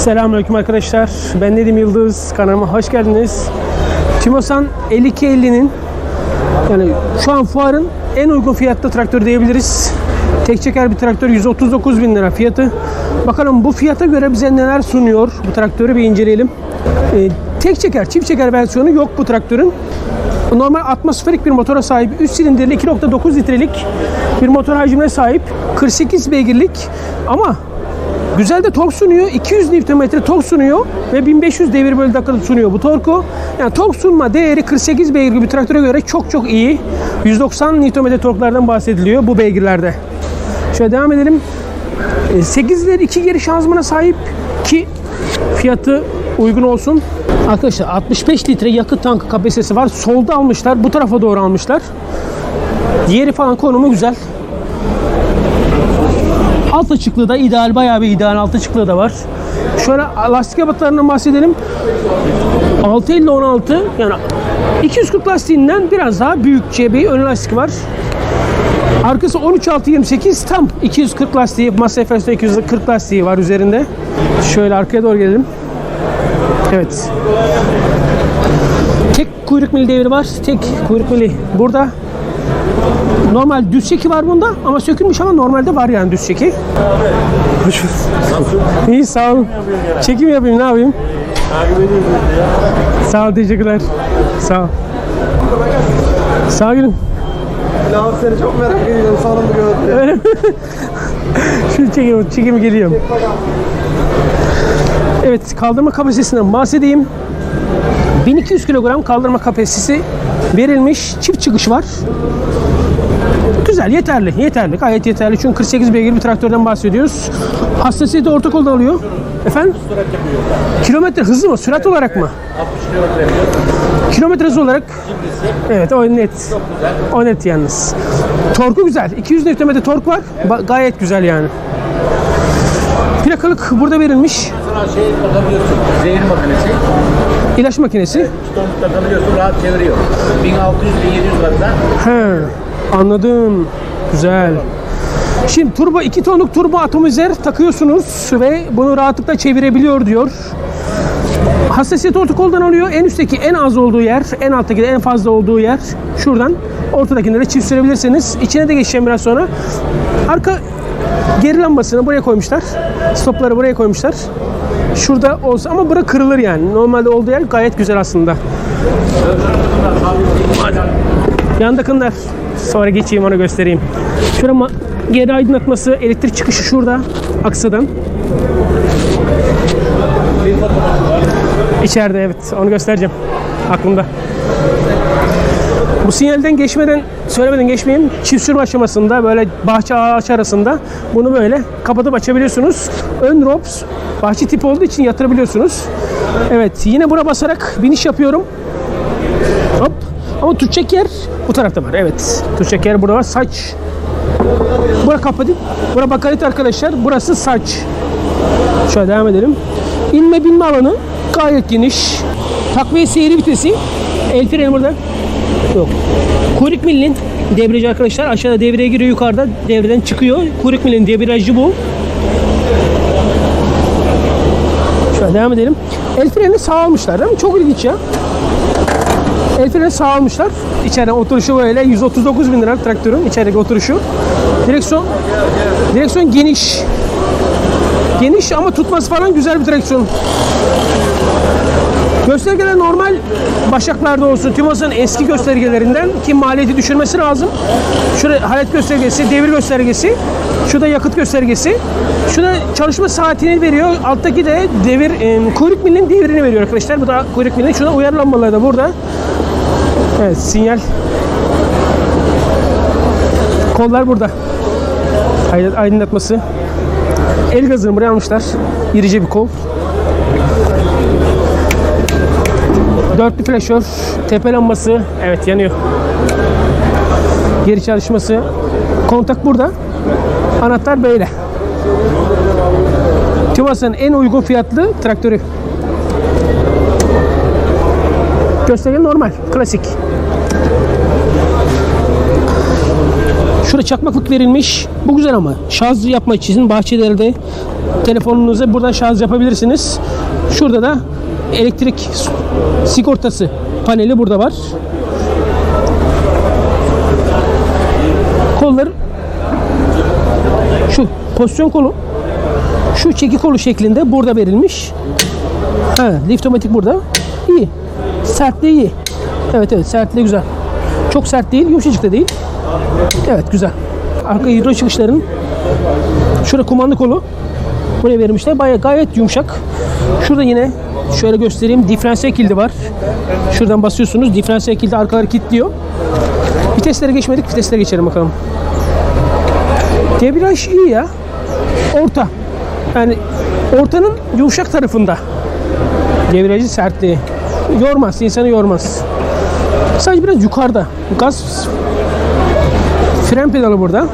Selamünaleyküm arkadaşlar. Ben Nedim Yıldız. Kanalıma hoş geldiniz. Timosan 5250'nin yani şu an fuarın en uygun fiyatlı traktör diyebiliriz. Tek çeker bir traktör 139 bin lira fiyatı. Bakalım bu fiyata göre bize neler sunuyor bu traktörü bir inceleyelim. Ee, tek çeker, çift çeker versiyonu yok bu traktörün. Normal atmosferik bir motora sahip 3 silindirli 2.9 litrelik bir motor hacmine sahip 48 beygirlik ama Güzel de tork sunuyor. 200 Nm tork sunuyor ve 1500 devir bölü dakika sunuyor bu torku. Yani tork sunma değeri 48 beygir gibi traktöre göre çok çok iyi. 190 Nm torklardan bahsediliyor bu beygirlerde. Şöyle devam edelim. 8 ileri 2 geri şanzımana sahip ki fiyatı uygun olsun. Arkadaşlar 65 litre yakıt tankı kapasitesi var. Solda almışlar. Bu tarafa doğru almışlar. Yeri falan konumu güzel. Alt açıklığı da ideal, bayağı bir ideal alt açıklığı da var. Şöyle lastik ebatlarından bahsedelim. 650-16 yani 240 lastiğinden biraz daha büyükçe bir ön lastik var. Arkası 13-6-28 tam 240 lastiği, Massa FS'de 240 lastiği var üzerinde. Şöyle arkaya doğru gelelim. Evet. Tek kuyruk mili devri var. Tek kuyruk mili burada. Normal düz çeki var bunda ama sökülmüş ama normalde var yani düz çeki. İyi sağ olun. Çekim yapayım ne yapayım? Sağ ol teşekkürler. Sağ ol. Sağ gülüm. Abi seni çok merak ediyorum sonunda gördüm. Şu çekim, çekim geliyorum. Evet kaldırma kapasitesinden bahsedeyim. 1200 kilogram kaldırma kapasitesi verilmiş. Çift çıkış var. Güzel, yeterli, yeterli, gayet yeterli. Çünkü 48 beygir bir traktörden bahsediyoruz. Hassasiyeti orta koldan alıyor. Efendim? Kilometre hızı mı? Sürat olarak mı? 60 kilometre hızı olarak Evet o net. O net yalnız. Torku güzel. 200 Nm tork var. Ba- gayet güzel yani. Plakalık burada verilmiş. Şey takabiliyorsun, zehir makinesi. İlaç makinesi. Ton takabiliyorsun, rahat çeviriyor. 1600-1700 watt'ta He, anladım. Güzel. Şimdi turbo 2 tonluk turbo atomizer takıyorsunuz ve bunu rahatlıkla çevirebiliyor diyor. Hassasiyet orta koldan alıyor. En üstteki en az olduğu yer, en alttaki de en fazla olduğu yer şuradan. Ortadakinde de çift sürebilirsiniz. İçine de geçeceğim biraz sonra. Arka geri lambasını buraya koymuşlar. Stopları buraya koymuşlar. Şurada olsa ama bura kırılır yani. Normalde olduğu yer gayet güzel aslında. Yandakınlar. Sonra geçeyim onu göstereyim. Şurada ma- geri aydınlatması, elektrik çıkışı şurada. Aksadan. İçeride evet. Onu göstereceğim. Aklımda. Bu sinyalden geçmeden, söylemeden geçmeyeyim. Çift sürme aşamasında böyle bahçe ağaç arasında bunu böyle kapatıp açabiliyorsunuz. Ön ROPS bahçe tipi olduğu için yatırabiliyorsunuz. Evet yine buna basarak biniş yapıyorum. Hop. Ama tutacak yer bu tarafta var. Evet. Tutacak yer burada var. Saç. Bura kapatıp. Bura bakaret arkadaşlar. Burası saç. Şöyle devam edelim. İnme binme alanı gayet geniş. Takviye seyri vitesi. El freni burada. Yok. Kuyruk milinin debriyajı arkadaşlar. Aşağıda devreye giriyor yukarıda. Devreden çıkıyor. Kuyruk milinin debriyajı bu. Şöyle devam edelim. El freni sağ almışlar değil mi? Çok ilginç ya. El freni sağ almışlar. İçeriden oturuşu böyle 139 bin lira traktörün içerideki oturuşu. Direksiyon direksiyon geniş. Geniş ama tutması falan güzel bir direksiyon. Göstergeler normal başaklarda olsun. Timos'un eski göstergelerinden ki maliyeti düşürmesi lazım. Şurada hareket göstergesi, devir göstergesi. Şurada yakıt göstergesi. Şurada çalışma saatini veriyor. Alttaki de devir, e, kuyruk milinin devrini veriyor arkadaşlar. Bu da kuyruk milinin. Şurada uyarı lambaları da burada. Evet sinyal. Kollar burada. Aydın- Aydınlatması. El gazını buraya almışlar. İrice bir kol. Dörtlü flaşör, tepe lambası, evet yanıyor. Geri çalışması, kontak burada. Anahtar böyle. Tuvas'ın en uygun fiyatlı traktörü. Gösterge normal, klasik. Şurada çakmaklık verilmiş. Bu güzel ama şarj yapmak için bahçelerde telefonunuza buradan şarj yapabilirsiniz. Şurada da elektrik sigortası paneli burada var. Kollar şu pozisyon kolu şu çeki kolu şeklinde burada verilmiş. Ha, liftomatik burada. İyi. Sertliği iyi. Evet evet sertliği güzel. Çok sert değil, yumuşacık da değil. Evet güzel. Arka hidro çıkışların şurada kumanda kolu buraya vermişler. Baya gayet yumuşak. Şurada yine şöyle göstereyim. Diferansiyel kilidi var. Şuradan basıyorsunuz. Diferansiyel kilidi arkaları kilitliyor. Viteslere geçmedik. Viteslere geçelim bakalım. Debriyaj iyi ya. Orta. Yani ortanın yumuşak tarafında. Debriyajı sertliği. Yormaz. insanı yormaz. Sadece biraz yukarıda. Gaz fren pedalı burada.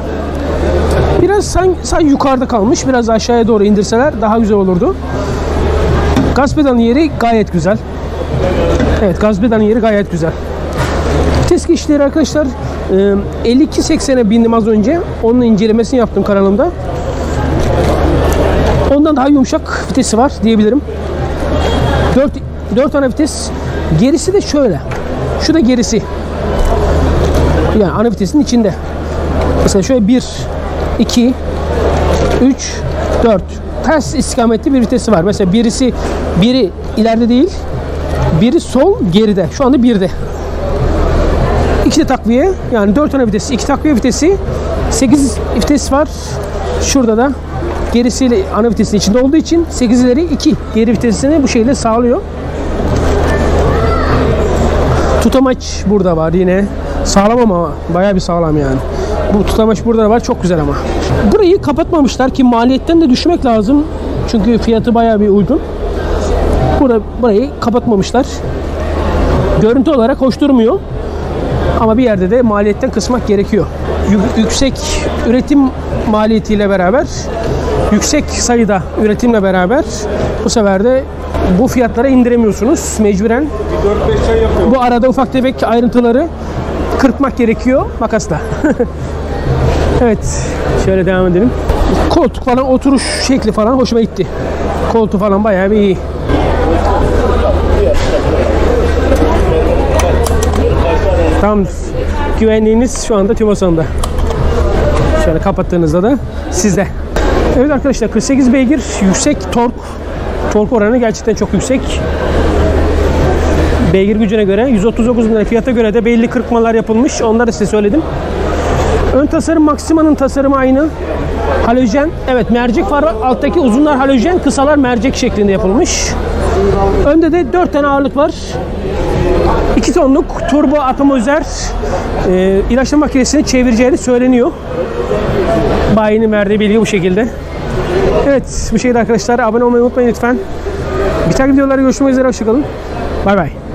Biraz sanki, yukarıda kalmış. Biraz aşağıya doğru indirseler daha güzel olurdu. Gaz pedalının yeri gayet güzel. Evet gaz pedalının yeri gayet güzel. Vites geçişleri arkadaşlar e, 52.80'e bindim az önce. Onun incelemesini yaptım kanalımda. Ondan daha yumuşak vitesi var diyebilirim. 4, 4 ana vites. Gerisi de şöyle. Şu da gerisi. Yani ana vitesin içinde. Mesela şöyle 1, 2, 3, 4. Ters istikametli bir vitesi var. Mesela birisi biri ileride değil. Biri sol geride. Şu anda 1'de. İki de takviye. Yani 4 tane vitesi. 2 takviye vitesi. 8 vites var. Şurada da gerisiyle ana vitesin içinde olduğu için 8 ileri 2 geri vitesini bu şekilde sağlıyor. Tutamaç burada var yine. Sağlam ama bayağı bir sağlam yani. Bu tutamaç burada var çok güzel ama. Burayı kapatmamışlar ki maliyetten de düşmek lazım. Çünkü fiyatı bayağı bir uygun. Burada burayı kapatmamışlar. Görüntü olarak hoş durmuyor. Ama bir yerde de maliyetten kısmak gerekiyor. Yü- yüksek üretim maliyetiyle beraber yüksek sayıda üretimle beraber bu sefer de bu fiyatlara indiremiyorsunuz mecburen. 4-5 çay yapıyor. Bu arada ufak tefek ayrıntıları kırpmak gerekiyor makasla. evet, şöyle devam edelim. Koltuk falan oturuş şekli falan hoşuma gitti. Koltuğu falan bayağı bir iyi. Tam güvenliğiniz şu anda Timosan'da. Şöyle kapattığınızda da sizde. Evet arkadaşlar 48 beygir yüksek tork. Tork oranı gerçekten çok yüksek beygir gücüne göre 139 bin lira fiyata göre de belli kırpmalar yapılmış. Onları size söyledim. Ön tasarım Maxima'nın tasarımı aynı. Halojen. Evet mercek var. Alttaki uzunlar halojen, kısalar mercek şeklinde yapılmış. Önde de 4 tane ağırlık var. 2 tonluk turbo atomizer e, ilaçlama makinesini çevireceğini söyleniyor. Bayinin verdiği bilgi bu şekilde. Evet bu şekilde arkadaşlar abone olmayı unutmayın lütfen. Bir tane videolarda görüşmek üzere hoşçakalın. Bay bay.